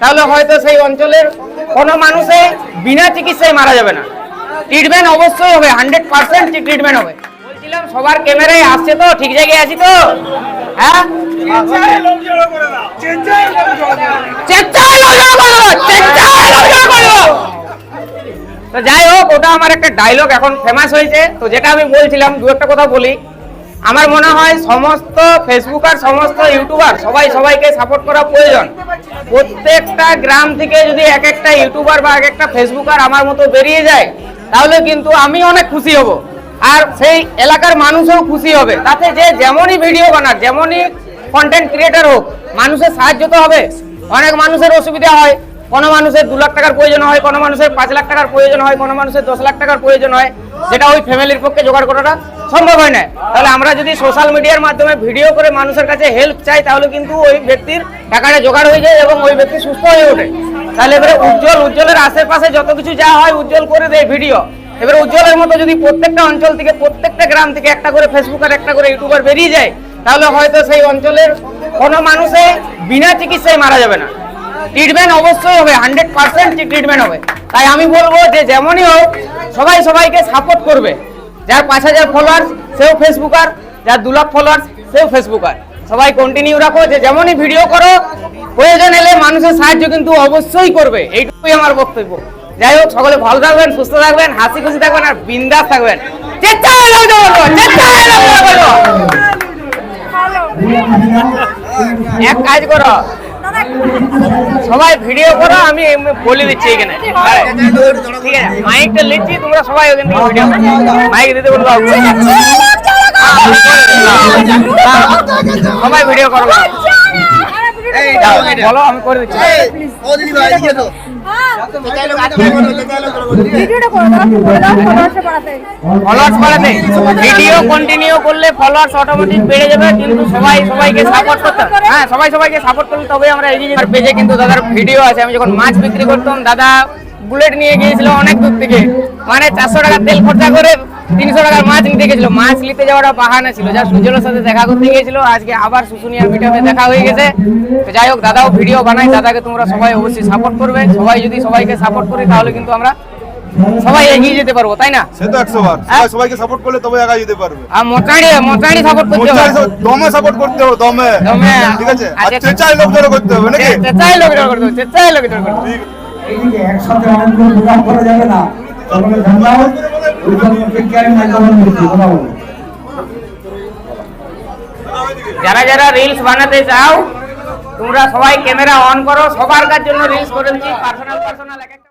তাহলে হয়তো সেই অঞ্চলের কোনো মানুষে বিনা চিকিৎসায় মারা যাবে না। ট্রিটমেন্ট অবশ্যই হবে হান্ড্রেড পার্সেন্ট ট্রিটমেন্ট হবে। বলছিলাম, সবার ক্যামেরায় আসছে তো, ঠিক জায়গায় আছি তো? হ্যাঁ। তো যাই হোক, ওটা আমার একটা ডায়লগ এখন ফেমাস হয়েছে। তো যেটা আমি বলছিলাম, দু একটা কথা বলি। আমার মনে হয় সমস্ত ফেসবুক আর সমস্ত ইউটিউবার সবাই সবাইকে সাপোর্ট করা প্রয়োজন। প্রত্যেকটা গ্রাম থেকে যদি এক একটা ইউটিউবার বা এক একটা ফেসবুকার আমার মতো বেরিয়ে যায়, তাহলে কিন্তু আমি অনেক খুশি হব। আর সেই এলাকার মানুষও খুশি হবে। তাতে যে যেমনই ভিডিও বানাক, যেমনই কন্টেন্ট ক্রিয়েটার হোক, মানুষের সাহায্য তো হবে। অনেক মানুষের অসুবিধা হয়। কোনো মানুষের দু লাখ টাকার প্রয়োজন হয়, কোনো মানুষের পাঁচ লাখ টাকার প্রয়োজন হয়, কোনো মানুষের দশ লাখ টাকার প্রয়োজন হয়, যেটা ওই ফ্যামিলির পক্ষে জোগাড় করাটা সম্ভব হয় না। তাহলে আমরা যদি সোশ্যাল মিডিয়ার মাধ্যমে ভিডিও করে মানুষের কাছে হেল্প চাই, তাহলে কিন্তু ওই ব্যক্তির টাকাটা জোগাড় হয়ে যায় এবং ওই ব্যক্তি সুস্থ হয়ে ওঠে। তাহলে এবারে উজ্জ্বল, উজ্জ্বলের আশেপাশে যত কিছু যা হয়, উজ্জ্বল করে দেয় ভিডিও এবারে উজ্জ্বলের মতো যদি প্রত্যেকটা অঞ্চল থেকে, প্রত্যেকটা গ্রাম থেকে একটা করে ফেসবুক আর একটা করে ইউটিউবার বেরিয়ে যায়, তাহলে হয়তো সেই অঞ্চলের কোনো মানুষে বিনা চিকিৎসায় মারা যাবে না। ট্রিটমেন্ট অবশ্যই হবে হান্ড্রেড পার্সেন্ট ট্রিটমেন্ট হবে। তাই আমি বলব যে যেমনই হোক সবাই সবাইকে সাপোর্ট করবে। যার পাঁচ হাজার ফলোয়ার্স সেও ফেসবুকার। যার দু লাখ ফলোয়ার্স সেও ফেসবুকার। সবাই কন্টিনিউ রাখো যে যেমনই ভিডিও করো প্রয়োজন এলে মানুষের সাহায্য কিন্তু অবশ্যই করবে। এইটুকুই আমার বক্তব্য। যাই হোক সকলে ভালো থাকবেন সুস্থ থাকবেন হাসি খুশি থাকবেন আর বিন্দাস থাকবেন। এক কাজ করো সবাই ভিডিও করো আমি বলে দিচ্ছি এখানে হ্যাঁ, ঠিক আছে মাইকটা লিখছি তোমরা সবাই ওখান থেকে ভিডিও মাইক দিতে বলব সবাই ভিডিও করো বলো আমি করে দিচ্ছি। ভিডিওটা করে দাও করে দাও ফলোয়ার্স বাড়াতে। ভিডিও কন্টিনিউ করলে ফলোয়ার্স অটোমেটিক বেড়ে যাবে কিন্তু সবাই সবাইকে সাপোর্ট করতে হ্যাঁ সবাই সবাইকে সাপোর্ট করলে তবে আমরা এগিয়ে যেতে পেজে কিন্তু দাদার ভিডিও আছে আমি যখন মাছ বিক্রি করতাম দাদা বুলেট নিয়ে গিয়েছিল অনেক দূর থেকে। মানে চারশো টাকা তেল খরচা করে তিনশো টাকার মাছ নিতে গেছিল মাছ নিতে যাওয়াটা বাহানা ছিল। যা সুজলের সাথে দেখা করতে গিয়েছিল। আজকে আবার শুশুনিয়ার মিটাপে দেখা হয়ে গেছে। তো যাই হোক দাদাও ভিডিও বানাই দাদাকে তোমরা সবাই অবশ্যই সাপোর্ট করবে। সবাই যদি সবাইকে সাপোর্ট করি তাহলে কিন্তু আমরা সবাই এগিয়ে যেতে পারব তাই না? সে তো একশো বার? সবাইকে সাপোর্ট করলে তবে এগিয়ে যেতে পারবে। আর মোটাড়ি মোটাড়ি সাপোর্ট করতে হবে। দমে সাপোর্ট করতে হবে দমে। দমে। ঠিক আছে? আর চেঁচাই লোক জড়ো করতে হবে নাকি? চেষ্টাই লোক জড়ো করতে হবে চেষ্টাই লোক জড়ো করতে হবে। যারা যারা রিলস বানাতে চাও, তোমরা সবাই ক্যামেরা অন করো। সবার জন্য রিলস করে দিচ্ছি